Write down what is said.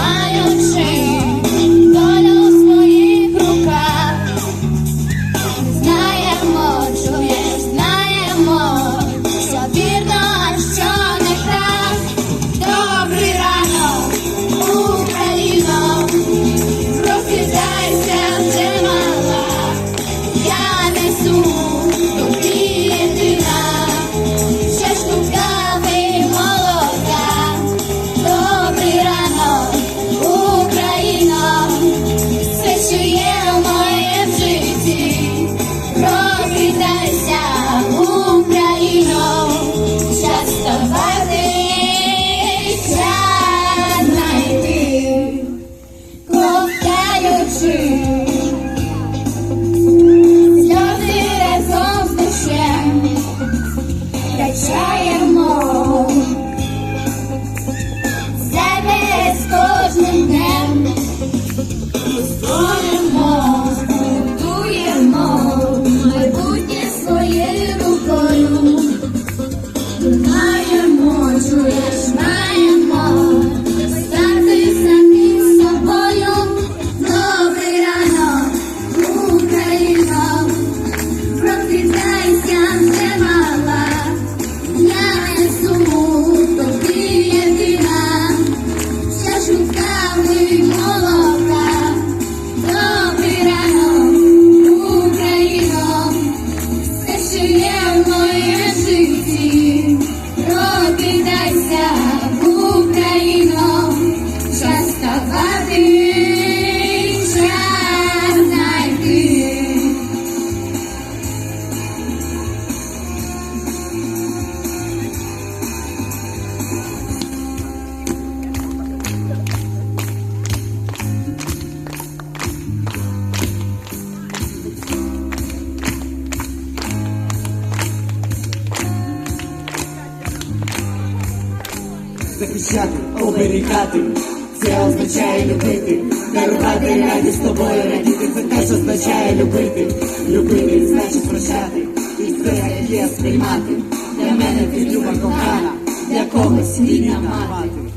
my exchange. Знаємо, чуєш, знаємо. захищати, оберігати, це означає любити, дарувати раді з тобою, радіти, це теж означає любити, любити, значить прощати, і це є сприймати. Для мене ти люба кохана, для когось війна мати.